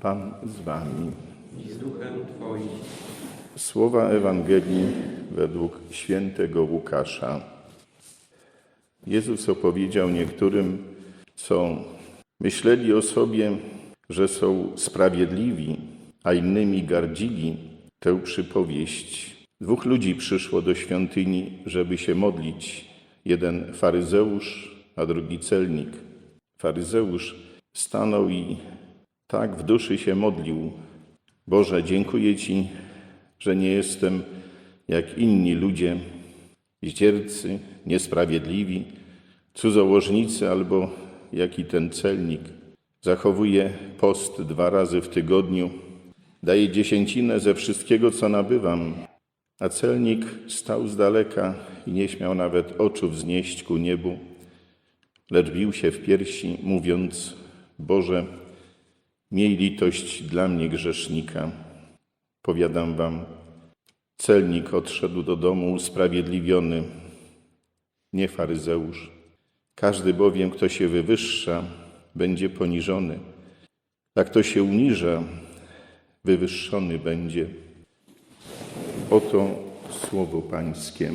Pan z wami. i z duchem Twoim. Słowa Ewangelii według świętego Łukasza. Jezus opowiedział niektórym, co myśleli o sobie, że są sprawiedliwi, a innymi gardzili, tę przypowieść. Dwóch ludzi przyszło do świątyni, żeby się modlić. Jeden faryzeusz, a drugi celnik. Faryzeusz stanął i tak w duszy się modlił. Boże, dziękuję Ci, że nie jestem jak inni ludzie, zdziercy, niesprawiedliwi, cudzołożnicy albo jak i ten celnik. Zachowuję post dwa razy w tygodniu, daję dziesięcinę ze wszystkiego, co nabywam. A celnik stał z daleka i nie śmiał nawet oczu wznieść ku niebu, lecz bił się w piersi, mówiąc: Boże, miej litość dla mnie grzesznika. Powiadam wam, celnik odszedł do domu usprawiedliwiony, nie faryzeusz. Każdy bowiem, kto się wywyższa, będzie poniżony, a kto się uniża, wywyższony będzie. Oto słowo Pańskie.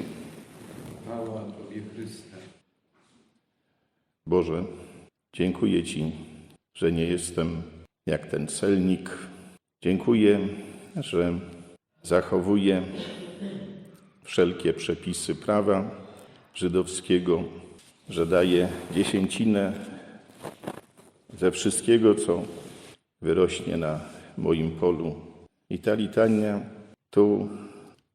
Chwała Tobie, Chryste. Boże, dziękuję Ci, że nie jestem jak ten celnik. Dziękuję, że zachowuję wszelkie przepisy prawa żydowskiego, że daję dziesięcinę ze wszystkiego, co wyrośnie na moim polu. I ta litania tu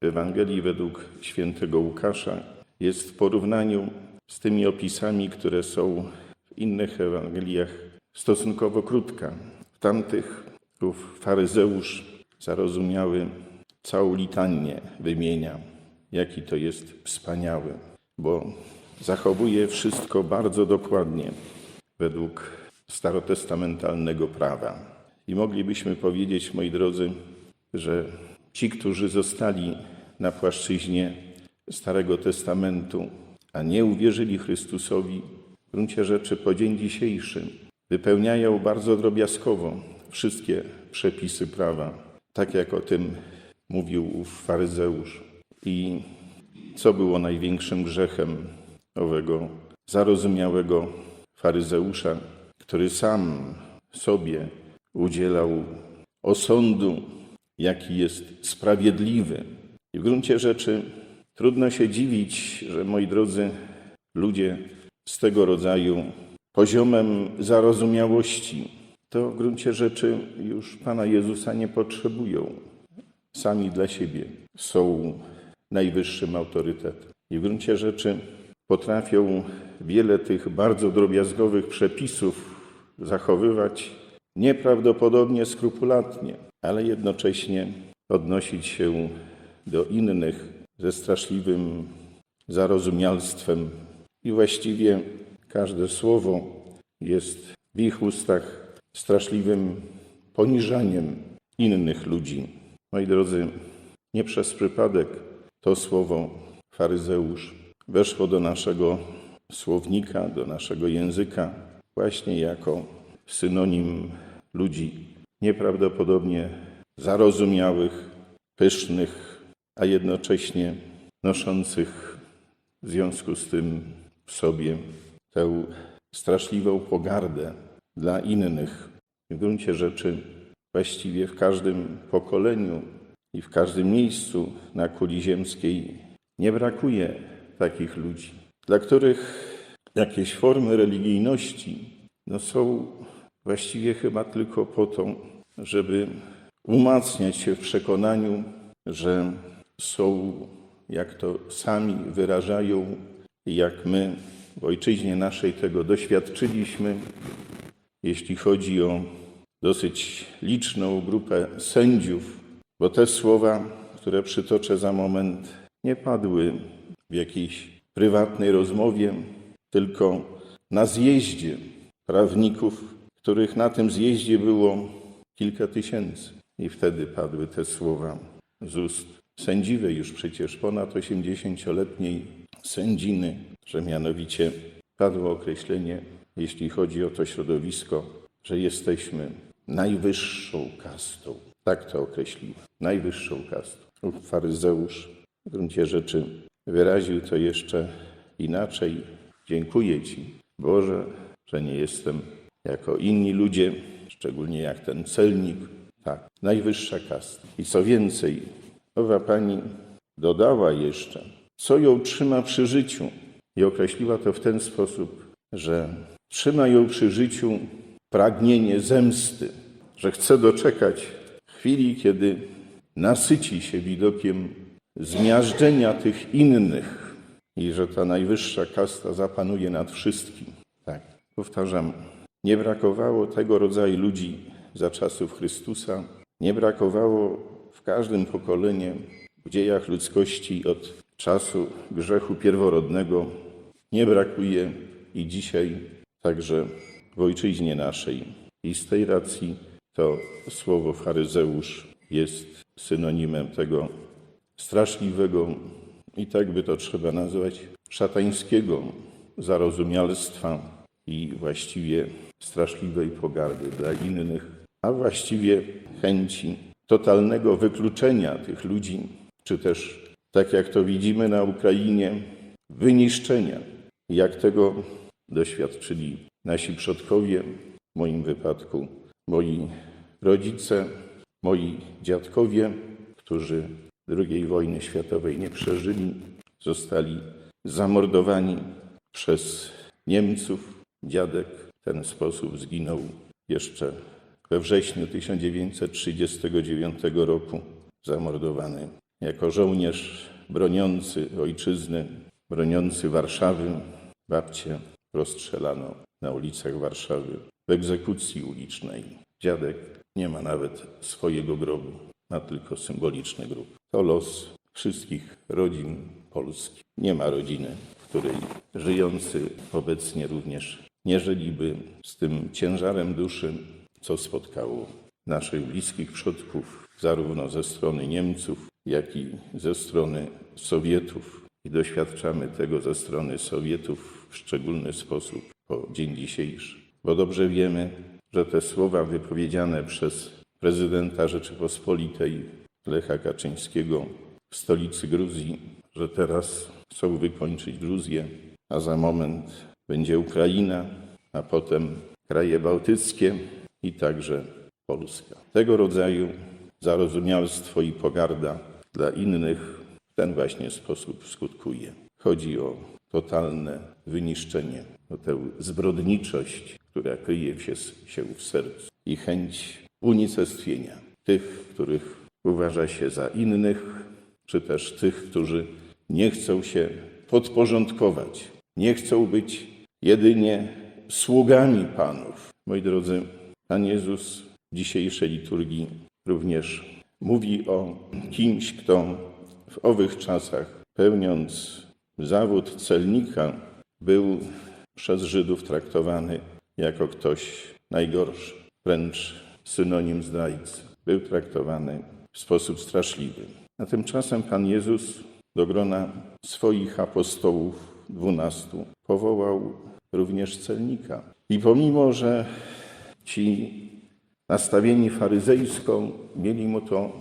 w Ewangelii według świętego Łukasza jest w porównaniu z tymi opisami, które są w innych Ewangeliach stosunkowo krótka. Tamtych ów faryzeusz zarozumiały całą litanię wymienia, jaki to jest wspaniały, bo zachowuje wszystko bardzo dokładnie według starotestamentalnego prawa. I moglibyśmy powiedzieć, moi drodzy, że ci, którzy zostali na płaszczyźnie Starego Testamentu, a nie uwierzyli Chrystusowi, w gruncie rzeczy po dzień dzisiejszy wypełniają bardzo drobiazgowo wszystkie przepisy prawa, tak jak o tym mówił ów faryzeusz. I co było największym grzechem owego zarozumiałego faryzeusza, który sam sobie udzielał osądu, jaki jest sprawiedliwy. I w gruncie rzeczy trudno się dziwić, że moi drodzy ludzie z tego rodzaju poziomem zarozumiałości to w gruncie rzeczy już Pana Jezusa nie potrzebują. Sami dla siebie są najwyższym autorytetem. I w gruncie rzeczy potrafią wiele tych bardzo drobiazgowych przepisów zachowywać nieprawdopodobnie skrupulatnie, ale jednocześnie odnosić się do innych ze straszliwym zarozumialstwem. I właściwie każde słowo jest w ich ustach straszliwym poniżaniem innych ludzi. Moi drodzy, nie przez przypadek to słowo faryzeusz weszło do naszego słownika, do naszego języka, właśnie jako synonim ludzi nieprawdopodobnie zarozumiałych, pysznych, a jednocześnie noszących w związku z tym w sobie tę straszliwą pogardę dla innych. W gruncie rzeczy właściwie w każdym pokoleniu i w każdym miejscu na kuli ziemskiej nie brakuje takich ludzi, dla których jakieś formy religijności no, są właściwie chyba tylko po to, żeby umacniać się w przekonaniu, że są, jak to sami wyrażają, jak my w ojczyźnie naszej tego doświadczyliśmy, jeśli chodzi o dosyć liczną grupę sędziów, bo te słowa, które przytoczę za moment, nie padły w jakiejś prywatnej rozmowie, tylko na zjeździe prawników, których na tym zjeździe było kilka tysięcy. I wtedy padły te słowa z ust sędziwej już przecież ponad 80-letniej sędziny, że mianowicie padło określenie, jeśli chodzi o to środowisko, że jesteśmy najwyższą kastą. Tak to określił. Najwyższą kastą. Faryzeusz w gruncie rzeczy wyraził to jeszcze inaczej. Dziękuję Ci, Boże, że nie jestem jako inni ludzie, szczególnie jak ten celnik. Tak, najwyższa kasta. I co więcej, owa pani dodała jeszcze, co ją trzyma przy życiu. I określiła to w ten sposób, że trzyma ją przy życiu pragnienie zemsty, że chce doczekać chwili, kiedy nasyci się widokiem zmiażdżenia tych innych i że ta najwyższa kasta zapanuje nad wszystkim. Tak, powtarzam, nie brakowało tego rodzaju ludzi za czasów Chrystusa, nie brakowało w każdym pokoleniu w dziejach ludzkości od czasu grzechu pierworodnego, nie brakuje i dzisiaj także w ojczyźnie naszej. I z tej racji to słowo faryzeusz jest synonimem tego straszliwego i tak by to trzeba nazwać szatańskiego zarozumialstwa i właściwie straszliwej pogardy dla innych, a właściwie chęci totalnego wykluczenia tych ludzi, czy też, tak jak to widzimy na Ukrainie, wyniszczenia, jak tego doświadczyli nasi przodkowie, w moim wypadku moi rodzice, moi dziadkowie, którzy II wojny światowej nie przeżyli, zostali zamordowani przez Niemców. Dziadek w ten sposób zginął jeszcze we wrześniu 1939 roku, zamordowany jako żołnierz broniący ojczyzny, broniący Warszawy. Babcię rozstrzelano na ulicach Warszawy w egzekucji ulicznej. Dziadek nie ma nawet swojego grobu, ma tylko symboliczny grób. To los wszystkich rodzin polskich. Nie ma rodziny, w której żyjący obecnie również nie żyliby z tym ciężarem duszy, co spotkało naszych bliskich przodków, zarówno ze strony Niemców, jak i ze strony Sowietów. I doświadczamy tego ze strony Sowietów w szczególny sposób po dzień dzisiejszy. Bo dobrze wiemy, że te słowa wypowiedziane przez prezydenta Rzeczypospolitej Lecha Kaczyńskiego w stolicy Gruzji, że teraz chcą wykończyć Gruzję, a za moment będzie Ukraina, a potem kraje bałtyckie i także Polska. Tego rodzaju zarozumialstwo i pogarda dla innych w ten właśnie sposób skutkuje. Chodzi o totalne wyniszczenie, o tę zbrodniczość, która kryje się, się w sercu i chęć unicestwienia tych, których uważa się za innych, czy też tych, którzy nie chcą się podporządkować, nie chcą być jedynie sługami Panów. Moi drodzy, Pan Jezus w dzisiejszej liturgii również mówi o kimś, kto w owych czasach, pełniąc zawód celnika, był przez Żydów traktowany jako ktoś najgorszy, wręcz synonim zdrajcy. Był traktowany w sposób straszliwy. A tymczasem Pan Jezus do grona swoich apostołów, dwunastu, powołał również celnika. I pomimo, że ci nastawieni faryzejsko mieli mu to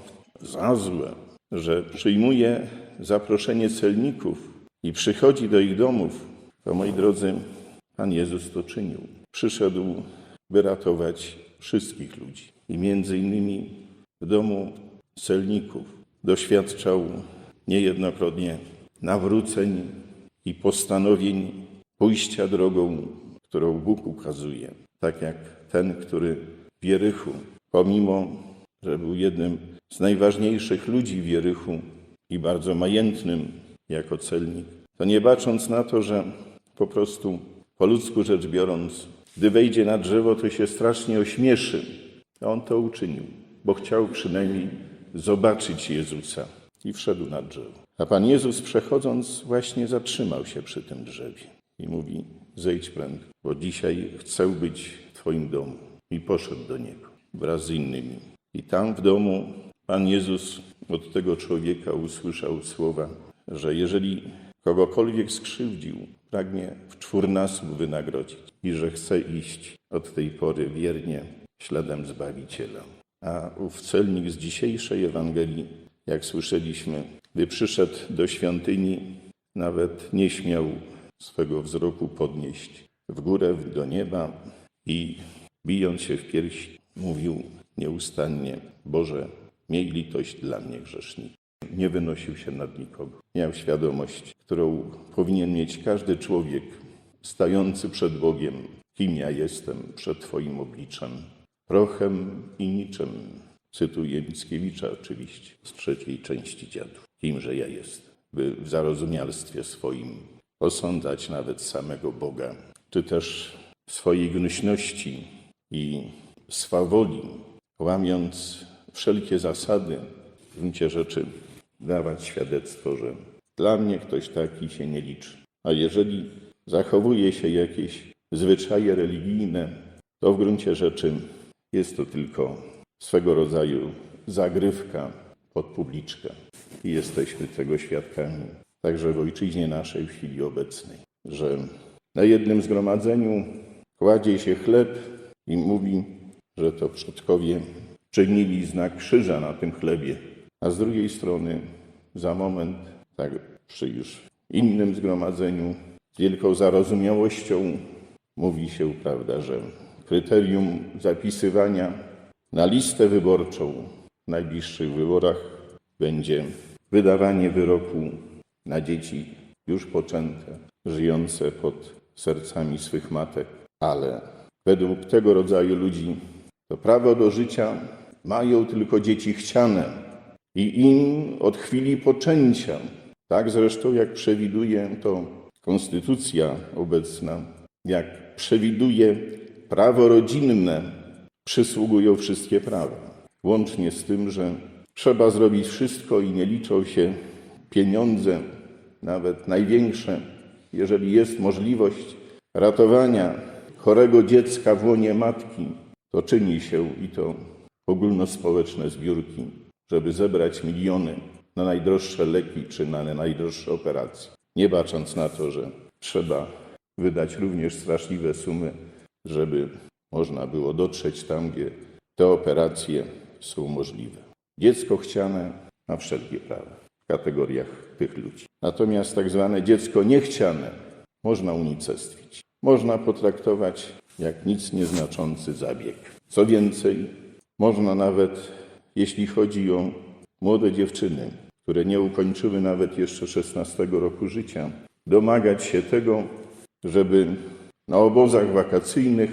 za złe, że przyjmuje zaproszenie celników i przychodzi do ich domów, to moi drodzy, Pan Jezus to czynił. Przyszedł, by ratować wszystkich ludzi. I między innymi w domu celników doświadczał niejednokrotnie nawróceń i postanowień pójścia drogą, którą Bóg ukazuje. Tak jak ten, który w Jerychu, pomimo, że był jednym z najważniejszych ludzi w Jerychu i bardzo majętnym jako celnik, to nie bacząc na to, że po prostu po ludzku rzecz biorąc, gdy wejdzie na drzewo, to się strasznie ośmieszy. A on to uczynił, bo chciał przynajmniej zobaczyć Jezusa i wszedł na drzewo. A Pan Jezus przechodząc właśnie zatrzymał się przy tym drzewie i mówi: Zejdź prędko, bo dzisiaj chcę być w Twoim domu. I poszedł do niego wraz z innymi. I tam w domu Pan Jezus od tego człowieka usłyszał słowa, że jeżeli kogokolwiek skrzywdził, pragnie w czwórnasób wynagrodzić i że chce iść od tej pory wiernie śladem Zbawiciela. A ów celnik z dzisiejszej Ewangelii, jak słyszeliśmy, gdy przyszedł do świątyni, nawet nie śmiał swego wzroku podnieść w górę, do nieba i bijąc się w piersi, mówił nieustannie: Boże, miej litość dla mnie grzesznika. Nie wynosił się nad nikogo. Miał świadomość, którą powinien mieć każdy człowiek stający przed Bogiem, kim ja jestem przed Twoim obliczem, prochem i niczym. Cytuję Mickiewicza oczywiście z trzeciej części dziadów. Kimże ja jestem, by w zarozumialstwie swoim osądzać nawet samego Boga, czy też w swojej gnuśności i swawoli, łamiąc wszelkie zasady, w gruncie rzeczy dawać świadectwo, że dla mnie ktoś taki się nie liczy. A jeżeli zachowuje się jakieś zwyczaje religijne, to w gruncie rzeczy jest to tylko swego rodzaju zagrywka pod publiczkę. I jesteśmy tego świadkami także w ojczyźnie naszej w chwili obecnej, że na jednym zgromadzeniu kładzie się chleb i mówi, że to przodkowie czynili znak krzyża na tym chlebie, a z drugiej strony za moment, tak przy już innym zgromadzeniu, z wielką zarozumiałością mówi się, prawda, że kryterium zapisywania na listę wyborczą w najbliższych wyborach będzie wydawanie wyroku na dzieci już poczęte, żyjące pod sercami swych matek, ale według tego rodzaju ludzi to prawo do życia mają tylko dzieci chciane i im od chwili poczęcia, tak zresztą jak przewiduje to konstytucja obecna, jak przewiduje prawo rodzinne, przysługują wszystkie prawa. Łącznie z tym, że trzeba zrobić wszystko i nie liczą się pieniądze, nawet największe, jeżeli jest możliwość ratowania chorego dziecka w łonie matki, to czyni się i to ogólnospołeczne zbiórki, żeby zebrać miliony na najdroższe leki czy na najdroższe operacje. Nie bacząc na to, że trzeba wydać również straszliwe sumy, żeby można było dotrzeć tam, gdzie te operacje są możliwe. Dziecko chciane ma wszelkie prawa w kategoriach tych ludzi. Natomiast tak zwane dziecko niechciane można unicestwić. Można potraktować jak nic nieznaczący zabieg. Co więcej, można nawet, jeśli chodzi o młode dziewczyny, które nie ukończyły nawet jeszcze 16 roku życia, domagać się tego, żeby na obozach wakacyjnych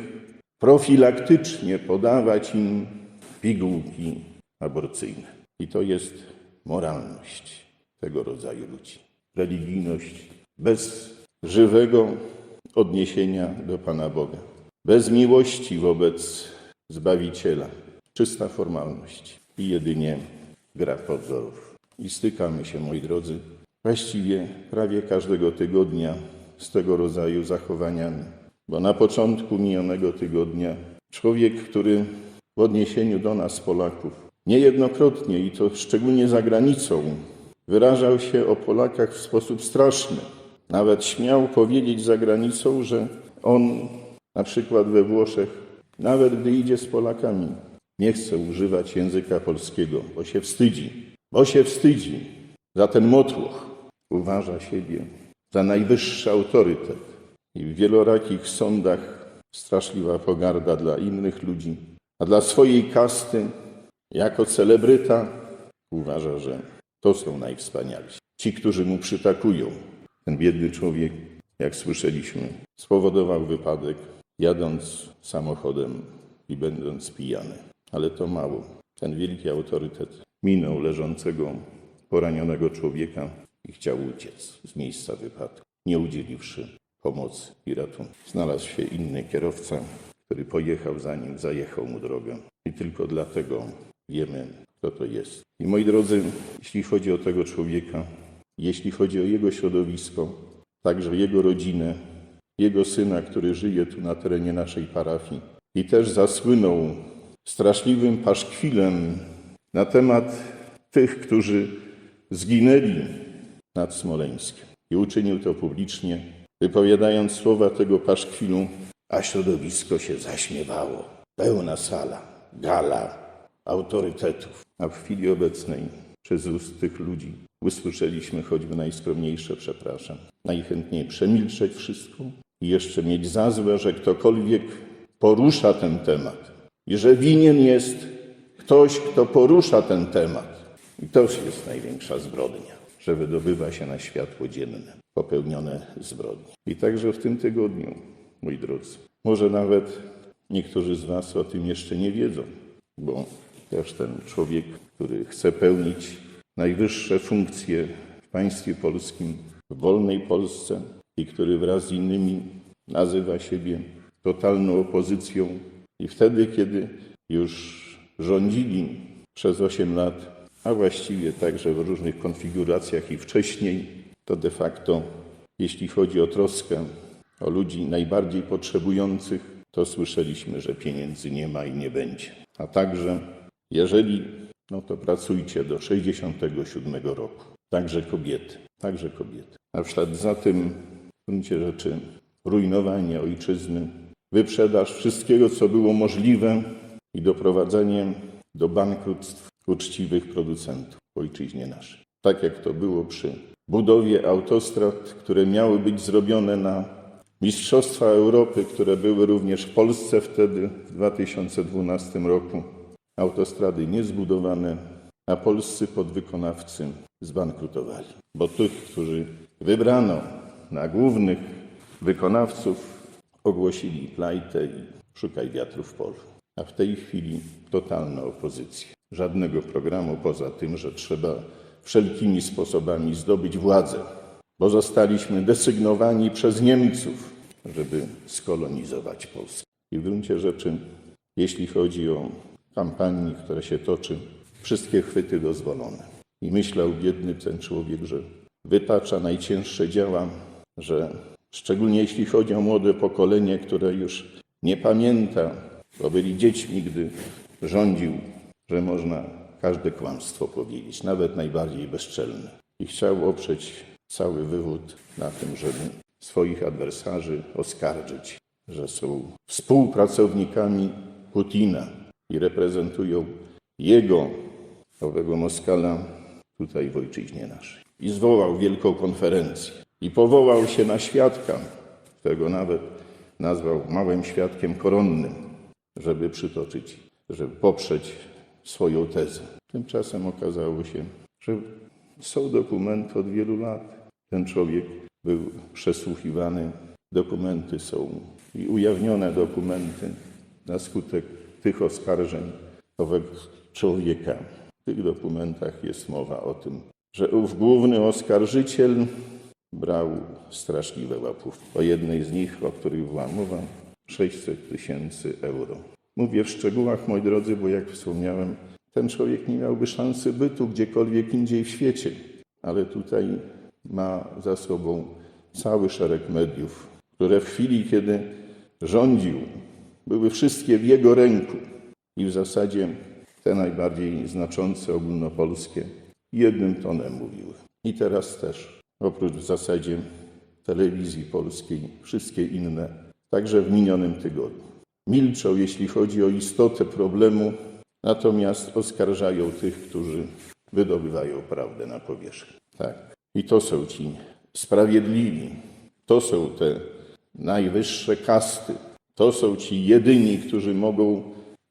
profilaktycznie podawać im pigułki aborcyjne. I to jest moralność tego rodzaju ludzi. Religijność bez żywego odniesienia do Pana Boga, bez miłości wobec Zbawiciela, czysta formalność i jedynie gra pozorów. I stykamy się, moi drodzy, właściwie prawie każdego tygodnia z tego rodzaju zachowaniami. Bo na początku minionego tygodnia człowiek, który w odniesieniu do nas, Polaków, niejednokrotnie i to szczególnie za granicą, wyrażał się o Polakach w sposób straszny. Nawet śmiał powiedzieć za granicą, że on na przykład we Włoszech, nawet gdy idzie z Polakami, nie chce używać języka polskiego, bo się wstydzi. Bo się wstydzi za ten motłoch. Uważa siebie za najwyższy autorytet. I w wielorakich sądach straszliwa pogarda dla innych ludzi, a dla swojej kasty, jako celebryta, uważa, że to są najwspanialsi. Ci, którzy mu przytakują. Ten biedny człowiek, jak słyszeliśmy, spowodował wypadek, jadąc samochodem i będąc pijany. Ale to mało. Ten wielki autorytet minął leżącego, poranionego człowieka i chciał uciec z miejsca wypadku, nie udzieliwszy pomocy i ratunku. Znalazł się inny kierowca, który pojechał za nim, zajechał mu drogę. I tylko dlatego wiemy, kto to jest. I moi drodzy, jeśli chodzi o tego człowieka, jeśli chodzi o jego środowisko, także jego rodzinę, jego syna, który żyje tu na terenie naszej parafii i też zasłynął straszliwym paszkwilem na temat tych, którzy zginęli nad Smoleńskiem. I uczynił to publicznie, wypowiadając słowa tego paszkwilu, a środowisko się zaśmiewało. pełna sala, gala autorytetów. A w chwili obecnej przez ust tych ludzi usłyszeliśmy choćby najskromniejsze przepraszam. Najchętniej przemilczeć wszystko i jeszcze mieć za złe, że ktokolwiek porusza ten temat i że winien jest ktoś, kto porusza ten temat. I to jest największa zbrodnia, że wydobywa się na światło dzienne popełnione zbrodnie. I także w tym tygodniu, moi drodzy, może nawet niektórzy z Was o tym jeszcze nie wiedzą, bo też ten człowiek, który chce pełnić najwyższe funkcje w państwie polskim, w wolnej Polsce i który wraz z innymi nazywa siebie totalną opozycją i wtedy, kiedy już rządzili przez 8 lat, a właściwie także w różnych konfiguracjach i wcześniej, to de facto, jeśli chodzi o troskę o ludzi najbardziej potrzebujących, to słyszeliśmy, że pieniędzy nie ma i nie będzie. A także, jeżeli, no to pracujcie do 67 roku. Także kobiety, także kobiety. A za tym, w gruncie rzeczy, rujnowanie ojczyzny, wyprzedaż wszystkiego, co było możliwe i doprowadzenie do bankructw uczciwych producentów w ojczyźnie naszej. Tak jak to było przy budowie autostrad, które miały być zrobione na Mistrzostwa Europy, które były również w Polsce wtedy, w 2012 roku. Autostrady niezbudowane, a polscy podwykonawcy zbankrutowali. Bo tych, którzy wybrano na głównych wykonawców, ogłosili plajtę i szukaj wiatru w polu. A w tej chwili totalna opozycja. Żadnego programu poza tym, że trzeba wszelkimi sposobami zdobyć władzę, bo zostaliśmy desygnowani przez Niemców, żeby skolonizować Polskę. I w gruncie rzeczy, jeśli chodzi o kampanię, która się toczy, wszystkie chwyty dozwolone. I myślał biedny ten człowiek, że wytacza najcięższe działa, że szczególnie jeśli chodzi o młode pokolenie, które już nie pamięta, bo byli dziećmi, gdy rządził, że można każde kłamstwo powiedzieć, nawet najbardziej bezczelne. I chciał oprzeć cały wywód na tym, żeby swoich adwersarzy oskarżyć, że są współpracownikami Putina i reprezentują jego, owego Moskala, tutaj w ojczyźnie naszej. I zwołał wielką konferencję i powołał się na świadka, którego nawet nazwał małym świadkiem koronnym, żeby przytoczyć, żeby poprzeć swoją tezę. Tymczasem okazało się, że są dokumenty od wielu lat. Ten człowiek był przesłuchiwany, dokumenty są i ujawnione dokumenty na skutek tych oskarżeń owego człowieka. W tych dokumentach jest mowa o tym, że ów główny oskarżyciel brał straszliwe łapówki. O jednej z nich, o których była mowa, 600 tysięcy euro. Mówię w szczegółach, moi drodzy, bo jak wspomniałem, ten człowiek nie miałby szansy bytu gdziekolwiek indziej w świecie, ale tutaj ma za sobą cały szereg mediów, które w chwili, kiedy rządził, były wszystkie w jego ręku i w zasadzie te najbardziej znaczące ogólnopolskie jednym tonem mówiły. I teraz też, oprócz w zasadzie telewizji polskiej, wszystkie inne, także w minionym tygodniu. Milczą, jeśli chodzi o istotę problemu, natomiast oskarżają tych, którzy wydobywają prawdę na powierzchnię. Tak. I to są ci sprawiedliwi, to są te najwyższe kasty, to są ci jedyni, którzy mogą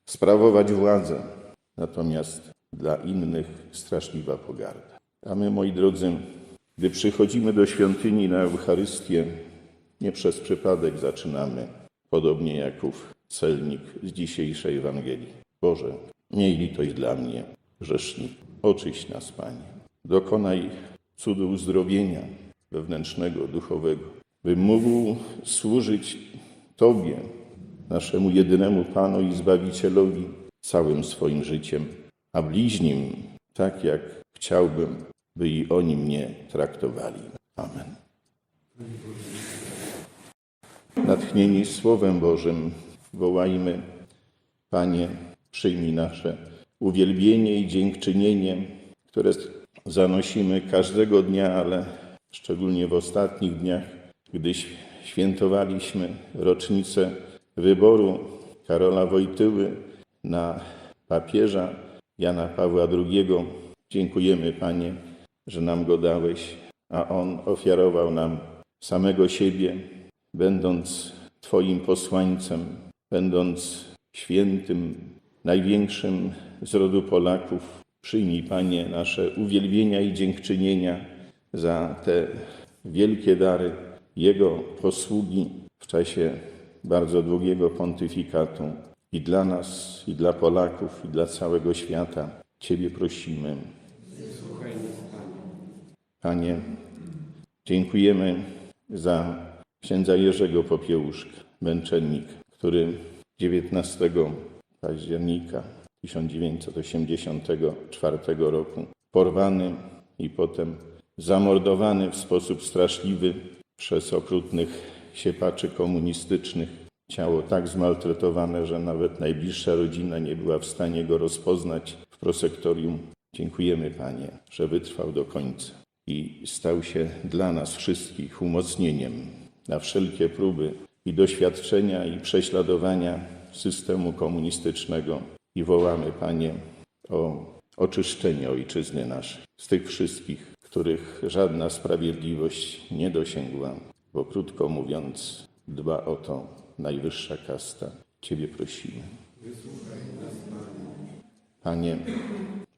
sprawować władzę. Natomiast dla innych straszliwa pogarda. A my, moi drodzy, gdy przychodzimy do świątyni na Eucharystię, nie przez przypadek zaczynamy, podobnie jak ów celnik z dzisiejszej Ewangelii. Boże, miej litość dla mnie, grzesznik, oczyść nas, Panie. Dokonaj cudu uzdrowienia wewnętrznego, duchowego, bym mógł służyć Tobie, naszemu jedynemu Panu i Zbawicielowi, całym swoim życiem, a bliźnim tak, jak chciałbym, by i oni mnie traktowali. Amen. Natchnieni Słowem Bożym wołajmy, Panie, przyjmij nasze uwielbienie i dziękczynienie, które zanosimy każdego dnia, ale szczególnie w ostatnich dniach, gdy świętowaliśmy rocznicę wyboru Karola Wojtyły na papieża Jana Pawła II. Dziękujemy, Panie, że nam go dałeś, a on ofiarował nam samego siebie, będąc Twoim posłańcem, będąc świętym, największym z rodu Polaków. Przyjmij, Panie, nasze uwielbienia i dziękczynienia za te wielkie dary Jego posługi w czasie bardzo długiego pontyfikatu. I dla nas, i dla Polaków, i dla całego świata Ciebie prosimy. Panie, dziękujemy za księdza Jerzego Popiełuszka, męczennik, który 19 października 1984 roku porwany i potem zamordowany w sposób straszliwy przez okrutnych siepaczy komunistycznych. Ciało tak zmaltretowane, że nawet najbliższa rodzina nie była w stanie go rozpoznać w prosektorium. Dziękujemy, Panie, że wytrwał do końca i stał się dla nas wszystkich umocnieniem na wszelkie próby i doświadczenia i prześladowania systemu komunistycznego. I wołamy, Panie, o oczyszczenie ojczyzny naszej z tych wszystkich, których żadna sprawiedliwość nie dosięgła, bo krótko mówiąc, dba o to najwyższa kasta. Ciebie prosimy. Panie,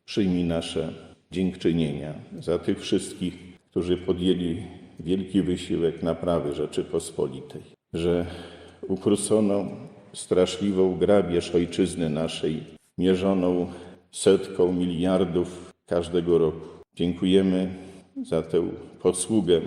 przyjmij nasze dziękczynienia za tych wszystkich, którzy podjęli wielki wysiłek naprawy Rzeczypospolitej, że ukrócono straszliwą grabież ojczyzny naszej, mierzoną setką miliardów każdego roku. Dziękujemy za tę posługę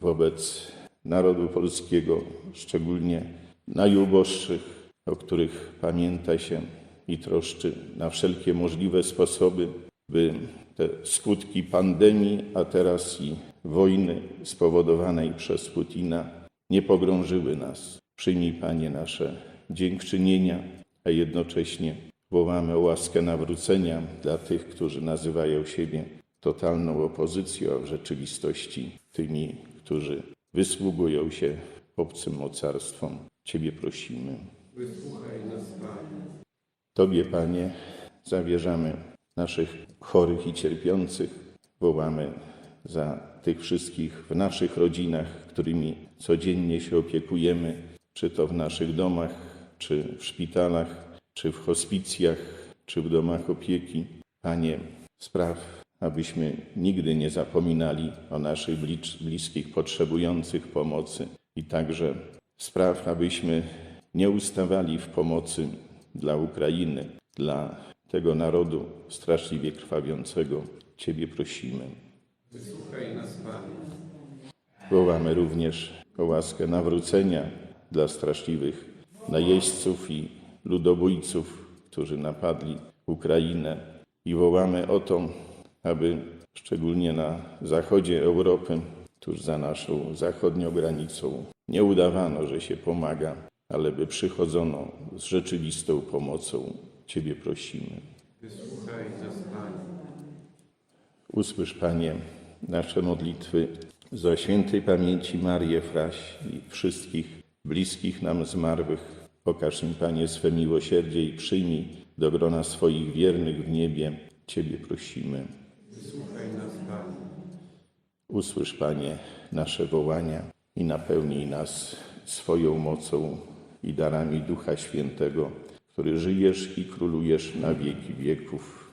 wobec narodu polskiego, szczególnie najuboższych, o których pamięta się i troszczy na wszelkie możliwe sposoby, by te skutki pandemii, a teraz i wojny spowodowanej przez Putina nie pogrążyły nas. Przyjmij, Panie, nasze dziękczynienia, a jednocześnie wołamy o łaskę nawrócenia dla tych, którzy nazywają siebie totalną opozycją, a w rzeczywistości tymi, którzy wysługują się obcym mocarstwom. Ciebie prosimy. Wysłuchaj nas, Panie. Tobie, Panie, zawierzamy naszych chorych i cierpiących. Wołamy za tych wszystkich w naszych rodzinach, którymi codziennie się opiekujemy, czy to w naszych domach, czy w szpitalach, czy w hospicjach, czy w domach opieki. Panie, spraw, abyśmy nigdy nie zapominali o naszych bliskich potrzebujących pomocy i także spraw, abyśmy nie ustawali w pomocy dla Ukrainy, dla tego narodu straszliwie krwawiącego. Ciebie prosimy. Wysłuchaj nas, Panie. Wołamy również o łaskę nawrócenia dla straszliwych najeźdźców i ludobójców, którzy napadli Ukrainę. I wołamy o to, aby szczególnie na zachodzie Europy, tuż za naszą zachodnią granicą, nie udawano, że się pomaga, ale by przychodzono z rzeczywistą pomocą. Ciebie prosimy. Wysłuchaj nas, Panie. Usłysz, Panie, nasze modlitwy za świętej pamięci Marię Fraś i wszystkich bliskich nam zmarłych. Pokaż im, Panie, swe miłosierdzie i przyjmij do grona swoich wiernych w niebie. Ciebie prosimy. Wysłuchaj nas, Panie. Usłysz, Panie, nasze wołania i napełnij nas swoją mocą i darami Ducha Świętego, który żyjesz i królujesz na wieki wieków.